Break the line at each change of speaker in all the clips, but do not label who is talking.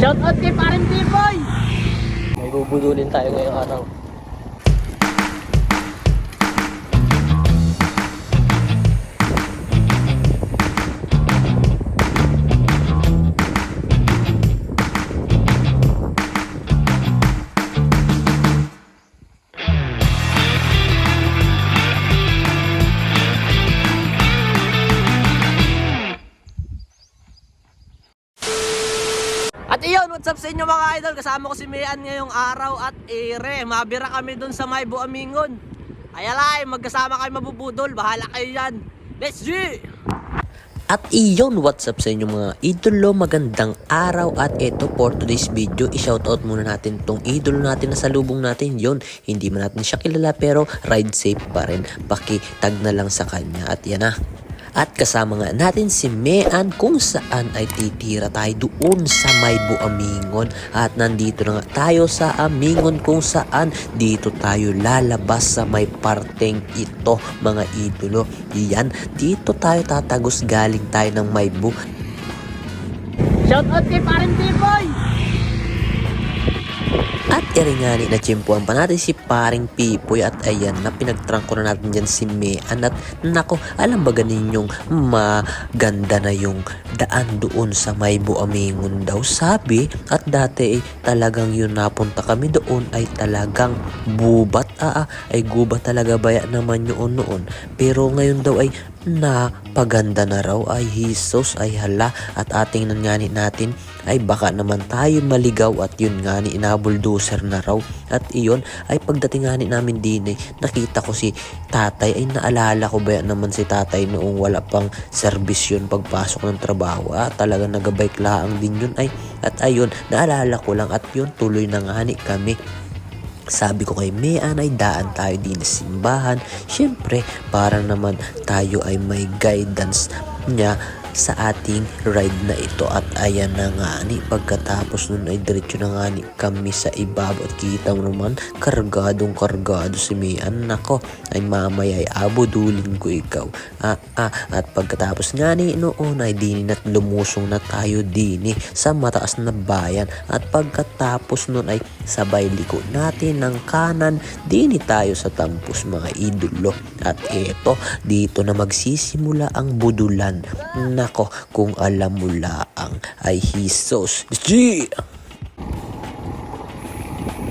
Shout out kay Parin Tipoy! May bubudulin tayo ngayong araw. At iyon, what's up sa inyo mga idol? Kasama ko si Mian ngayong araw at ere. Mabira kami dun sa May Buamingon. Ayalay, magkasama kayo mabubudol. Bahala kayo yan. Let's G!
At iyon, what's up sa inyo mga idolo, magandang araw at ito for today's video, i-shoutout muna natin tong idolo natin na salubong natin yon Hindi man natin siya kilala pero ride safe pa rin, paki-tag na lang sa kanya at yan na. At kasama nga natin si Mean kung saan ay titira tayo doon sa may Buamingon. At nandito na nga tayo sa Amingon kung saan dito tayo lalabas sa may parteng ito mga idolo. Yan, dito tayo tatagos galing tayo ng may bu.
Shout out kay Parin Tipoy!
At iringani na tsimpuan pa natin si paring Pipoy at ayan na pinagtrangko na natin dyan si Mean at nako alam ba ninyong maganda na yung daan doon sa may buamingon daw. Sabi at dati eh, talagang yun napunta kami doon ay talagang bubat ah, ah ay gubat talaga baya naman yun noon. Pero ngayon daw ay napaganda na raw. Ay hisos ay hala. At ating nangani natin ay baka naman tayo maligaw at yun nga ni inabuldoser na raw. At iyon ay pagdating nga ni namin din eh, nakita ko si tatay. Ay naalala ko ba naman si tatay noong wala pang service yun pagpasok ng trabaho ah, talaga nagabike laang din yun ay. At ayun naalala ko lang at yun tuloy na nga ni kami. Sabi ko kay Mean ay daan tayo din sa simbahan. Siyempre, para naman tayo ay may guidance niya sa ating ride na ito. At ayan na nga ni pagkatapos nun ay diretso na nga ni kami sa ibabaw at kita mo naman kargadong kargado si Mian. Nako ay mamaya ay abudulin ko ikaw. Ah, ah, at pagkatapos nga ni noon ay dini at lumusong na tayo dini sa mataas na bayan. At pagkatapos nun ay sabay liko natin ng kanan dini tayo sa tampos mga idolo. At eto dito na magsisimula ang budulan nako kung alam mo laang ay hisos G!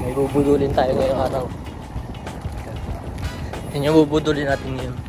May bubudulin tayo ngayong araw. Yan yung bubudulin natin ngayon.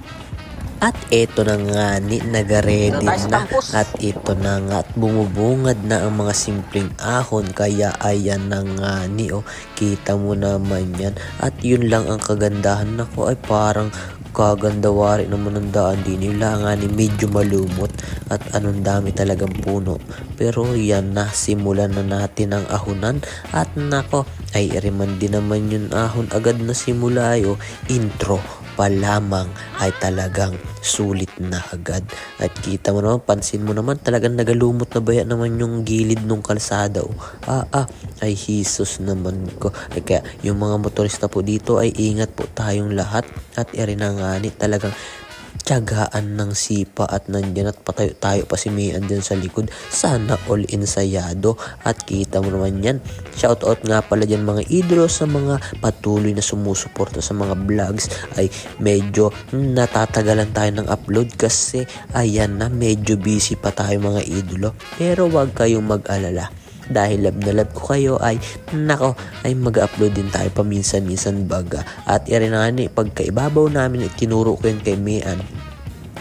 At ito na nga ni nagaredy na. at ito na nga at bumubungad na ang mga simpleng ahon. Kaya ayan na nga ni oh kita mo naman yan. At yun lang ang kagandahan. Nako ay parang kagandawari naman ng daan din. Nila nga ni medyo malumot. At anong dami talagang puno. Pero yan na simulan na natin ang ahunan. At nako ay riman din naman yun ahon. Agad na simula ayo intro pa lamang ay talagang sulit na agad. At kita mo naman, pansin mo naman, talagang nagalumot na baya naman yung gilid ng kalsada. Oh. Ah, ah, ay hisos naman ko. Ay, kaya yung mga motorista po dito ay ingat po tayong lahat at irinangani talagang tiyagaan ng sipa at nandyan at patayo tayo pa si Mian dyan sa likod. Sana all ensayado at kita mo naman yan. Shoutout nga pala dyan mga idolo sa mga patuloy na sumusuporta sa mga vlogs ay medyo natatagalan tayo ng upload kasi ayan na medyo busy pa tayo mga idolo. Pero wag kayong mag-alala dahil lab na lab ko kayo ay nako ay mag-upload din tayo paminsan-minsan baga. At irinani pagkaibabaw namin tinuro ko yun kay Mian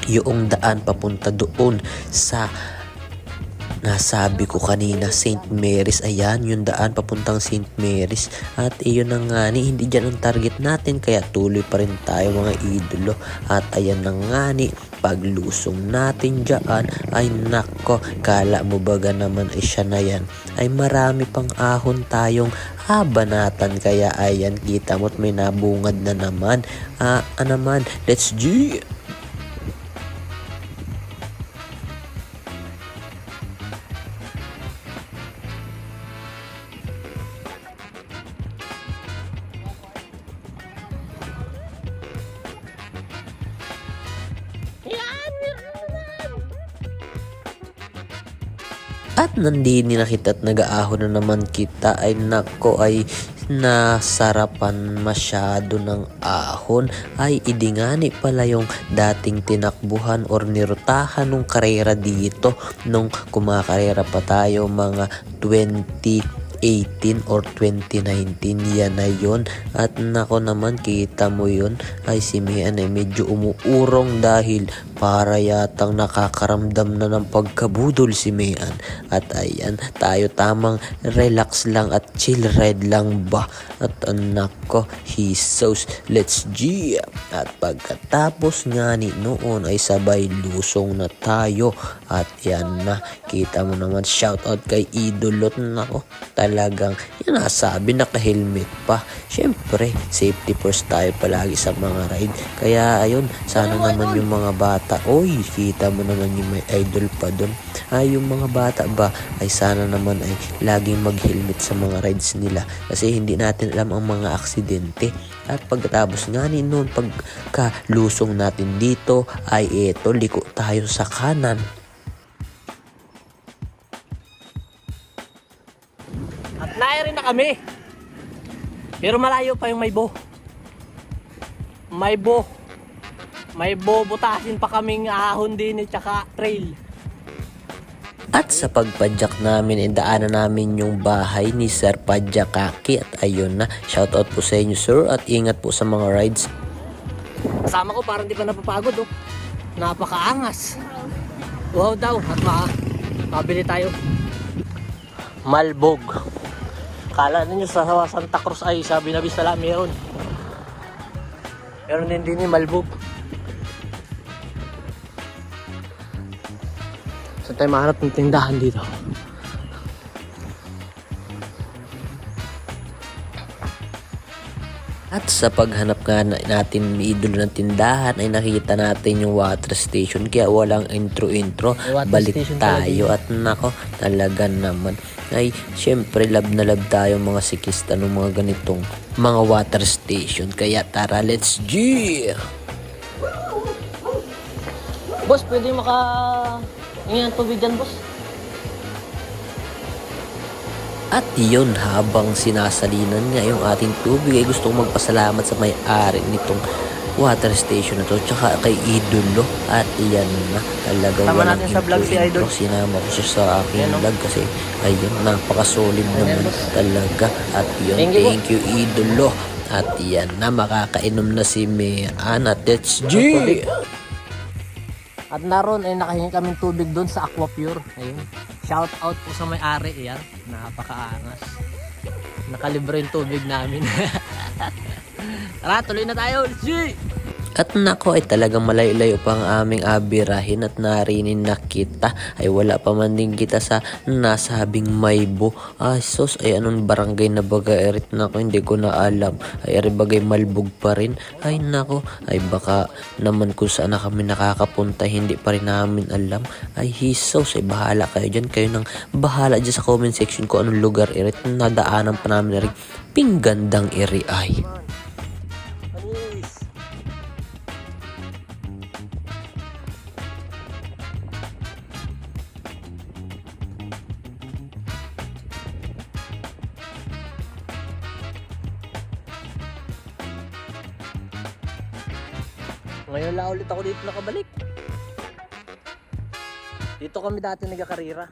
yung daan papunta doon sa nasabi ko kanina St. Mary's ayan yung daan papuntang St. Mary's. At iyon na nga ni hindi dyan ang target natin kaya tuloy pa rin tayo mga idolo. At ayan na nga ni paglusong natin dyan. Ay nako kala mo baga naman ay siya na yan. Ay marami pang ahon tayong habanatan. Kaya ayan kita mo't may nabungad na naman. Ah, ah naman let's G At nandini na kita at nag-aahon na naman kita. Ay nako ay nasarapan masyado ng ahon. Ay idingani pala yung dating tinakbuhan or nirutahan nung karera dito. Nung kumakarera pa tayo mga 2018 or 2019 yan na yun. At nako naman kita mo yun. Ay si Mian ay medyo umuurong dahil para yatang nakakaramdam na ng pagkabudol si Mian at ayan tayo tamang relax lang at chill ride lang ba? At anak ko hisos let's G at pagkatapos nga ni noon ay sabay lusong na tayo. At yan na kita mo naman shout out kay idolot nako talagang yan nasabi naka-helmet pa. Syempre safety first tayo palagi sa mga ride. Kaya ayun sana naman yung mga bata oy kita mo naman yung may idol pa doon ay yung mga bata ba ay sana naman ay laging mag-helmet sa mga rides nila kasi hindi natin alam ang mga aksidente at pagkatapos nga ni noon pagkalusong natin dito ay eto liko tayo sa kanan
At nairi na kami. Pero malayo pa yung Maybo. Maybo. Maybo, butasin pa kaming ahon din at saka trail.
At sa pagpadyak namin, eh, daanan namin yung bahay ni Sir Padjakaki. At ayun na, shoutout po sa inyo sir at ingat po sa mga rides.
Kasama ko parang di pa napapagod oh. Napakaangas. Wow daw at ma mabili tayo. Malbog. Kala ninyo sa Santa Cruz ay sabi na bisa lang meron. Meron din din yung Malbog. Tayo mahanap ng tindahan dito?
At sa paghanap nga na- natin ng idolo ng tindahan ay nakita natin yung water station kaya walang intro-intro. Balik tayo at nako talaga naman ay syempre love na love tayo mga sikista ng mga ganitong mga water station. Kaya tara let's G!
Boss, pwede maka... Ingin tubig dyan, boss.
At yun, habang sinasalinan nga yung ating tubig ay gusto kong magpasalamat sa may-ari nitong water station na to tsaka kay Idolo at iyan na talagang
Sama
walang
natin sa vlog si. Idol.
sinama ko siya sa aking
Ayan, oh.
vlog kasi ayun napaka-solid naman talaga at yun
Thank you,
thank you Idolo at yan na makakainom na si Mian at let's G.
At naroon ay nakahingi kaming tubig doon sa Aquapure. Ayun. Shout out po sa may-ari. Ayan. Napakaangas. Nakalibre yung tubig namin. Tara, tuloy na tayo. See!
At nako ay talagang malayo-layo pa ang aming abirahin at narinin na kita ay wala pa man din kita sa nasabing Maybo. Ay sos ay anong barangay na baga erit nako hindi ko na alam. Ay eri bagay malbog pa rin. Ay nako ay baka naman kung saan na kami nakakapunta hindi pa rin namin alam. Ay hisos ay bahala kayo dyan. Kayo nang bahala dyan sa comment section kung anong lugar erit nadaanan pa namin rin pinggandang eri ay.
Panis! Ngayon lang ulit ako dito nakabalik. Dito kami dati nagkakarira.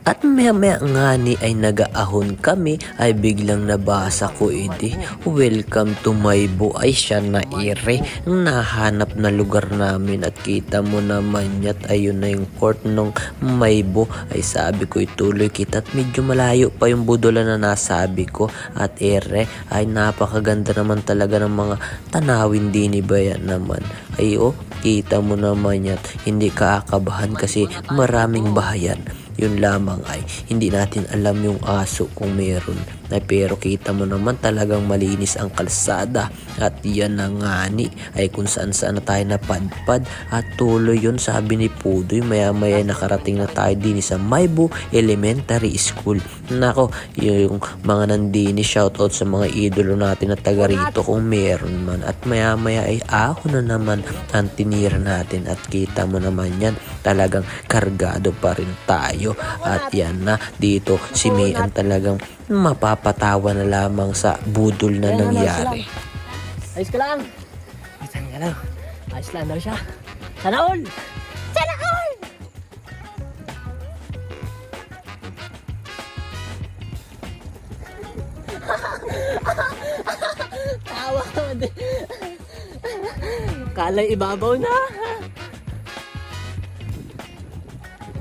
At maya maya nga ni ay nagaahon kami ay biglang nabasa ko edi Welcome to Maybo ay siya na ire. Nahanap na lugar namin at kita mo naman yat ayun na yung court ng Maybo Ay sabi ko ituloy kita at medyo malayo pa yung budola na nasabi ko. At ere ay napakaganda naman talaga ng mga tanawin din ni Bayan naman. Ay oh kita mo naman yat hindi ka akabahan kasi maraming bahayan yun lamang ay hindi natin alam yung aso kung meron Ay, pero kita mo naman talagang malinis ang kalsada. At yan na nga ni ay kung saan saan na tayo napadpad. At tuloy yun sabi ni Pudoy maya maya nakarating na tayo din sa Maybo Elementary School. Nako, yung mga nandini shoutout sa mga idolo natin na taga rito kung meron man. At maya maya ay ako na naman ang tinira natin at kita mo naman yan talagang kargado pa rin tayo. At yan na dito si Mian talagang mapapatawa na lamang sa budol na nangyari.
Ayos ka lang. Ayos ka lang. Ayos lang daw siya. Sana all! Sana all! Tawa ka din. Kalay ibabaw na.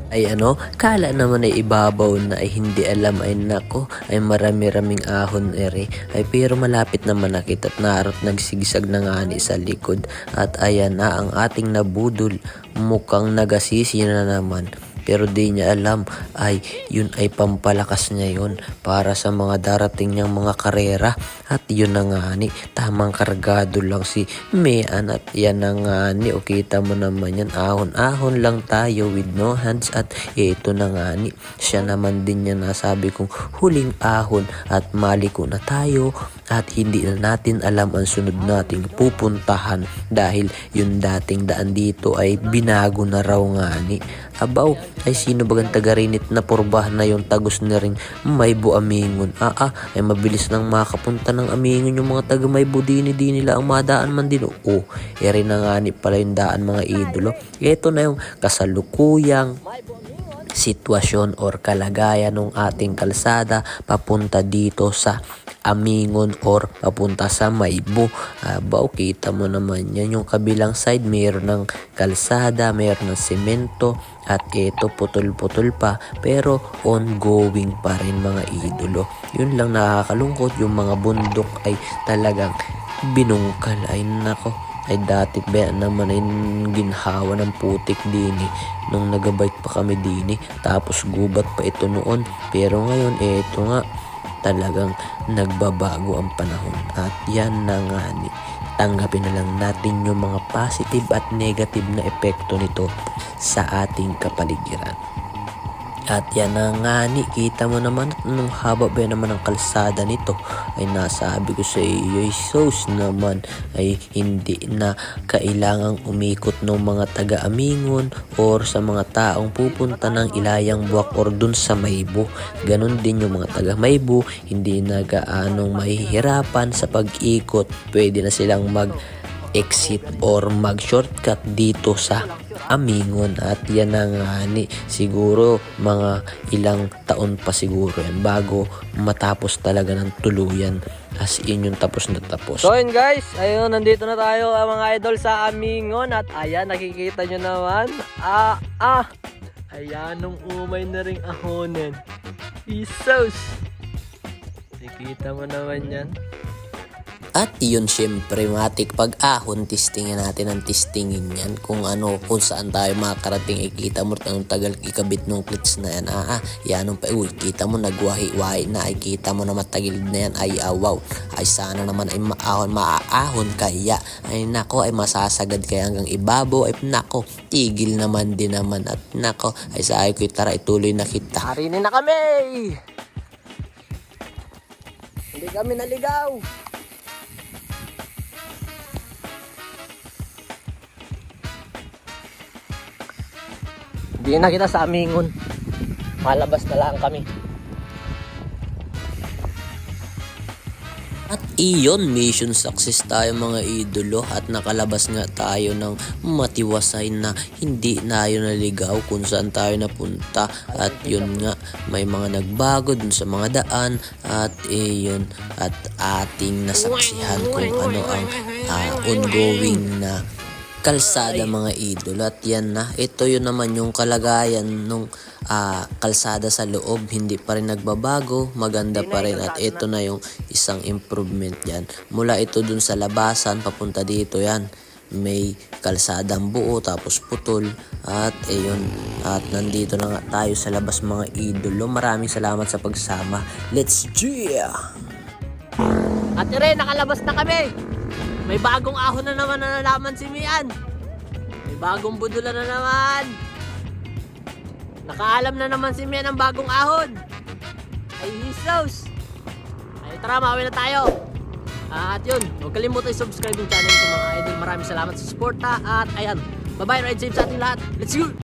Ay ano, kala naman ay ibabaw na ay hindi alam ay nako, ay marami-raming ahon ere. Ay pero malapit naman nakita at narot nagsigisag na nga ni sa likod. At ayan na ang ating nabudol, mukhang nagasisi na naman. Pero di niya alam ay yun ay pampalakas niya yun para sa mga darating niyang mga karera. At yun na nga ni, tamang kargado lang si Mian at yan na nga ni, o kita mo naman yan, ahon-ahon lang tayo with no hands. At ito na nga ni, siya naman din niya nasabi kong huling ahon at maliko na tayo at hindi na natin alam ang sunod nating pupuntahan dahil yung dating daan dito ay binago na raw nga ni. Abaw, ay sino bagang tagarinit na purbahan na yung tagos na ring may buamingon. Ah ah, ay mabilis nang makapunta ng amingon yung mga taga may budini di nila ang madaan man din. Oh, eri na nga ni pala yung daan mga idolo. Ito na yung kasalukuyang sitwasyon or kalagayan ng ating kalsada papunta dito sa Amingon or papunta sa Maybo. Abaw, kita mo naman yan. Yung kabilang side, mayroon ng kalsada, mayroon ng semento, at ito putol-putol pa. Pero ongoing pa rin mga idolo. Yun lang nakakalungkot. Yung mga bundok ay talagang binungkal. Ay nako. Ay dati ba naman ay ginhawa ng putik dini nung nagabike pa kami dini tapos gubat pa ito noon. Pero ngayon eh, ito nga talagang nagbabago ang panahon at yan na nga ni tanggapin na lang natin yung mga positive at negative na epekto nito sa ating kapaligiran. At yan na nga ni, kita mo naman nung haba ba naman ang kalsada nito ay nasabi ko sa iyo ay naman ay hindi na kailangang umikot ng mga taga-amingon or sa mga taong pupunta ng ilayang buwak or dun sa Maybo. Ganon din yung mga taga Maybo, hindi na gaanong mahihirapan sa pag-ikot. Pwede na silang mag exit or mag-shortcut dito sa Amingon at yan na nga ni siguro mga ilang taon pa siguro yan bago matapos talaga ng tuluyan as in yung tapos na tapos.
So yun guys, ayun, nandito na tayo ah, mga idol sa Amingon at ayan, nakikita nyo naman. Ah, ah, ayan, nung umay na ring ahonin. Isos! Nakikita mo naman yan.
At yun syempre matik pag ahon testingin natin ang testingin yan. Kung ano kung saan tayo makarating ikita mo anong tagal ikabit nung clips na yan. Ah, ah yan pa uy kita mo nagwahi-wahi na. Ay kita mo na matagilid na yan. Ay awaw ay sana naman ay maahon maaahon kaya ay nako ay masasagad kaya hanggang ibabaw ay nako tigil naman din naman. At nako ay sa ay ko tara ituloy na kita.
Harinin na kami! Hindi kami naligaw! Hindi na kita sa Amingon. Malabas na lang kami.
At iyon, mission success tayo mga idolo at nakalabas nga tayo ng matiwasay na hindi na tayo naligaw kung saan tayo napunta at yun nga may mga nagbago dun sa mga daan at iyon at ating nasaksihan kung ano ang ah, ongoing na kalsada mga idol. At yan na ito yun naman yung kalagayan nung ah, kalsada sa loob. Hindi pa rin nagbabago maganda pa rin. At ito na yung isang improvement yan. Mula ito dun sa labasan papunta dito yan. May kalsadang buo tapos putol. At ayun. At nandito na nga tayo sa labas mga idolo. Maraming salamat sa pagsama. Let's cheer!
At ire, nakalabas na kami. May bagong ahon na naman na nalaman si Mian. May bagong budula na naman. Nakaalam na naman si Mian ang bagong ahon. Ay, Jesus. Ay, tara, mawi na tayo. At yun, huwag kalimutan i-subscribe yung channel ko mga idol. Maraming salamat sa suporta. At ayan, bye-bye, ride safe sa ating lahat. Let's go!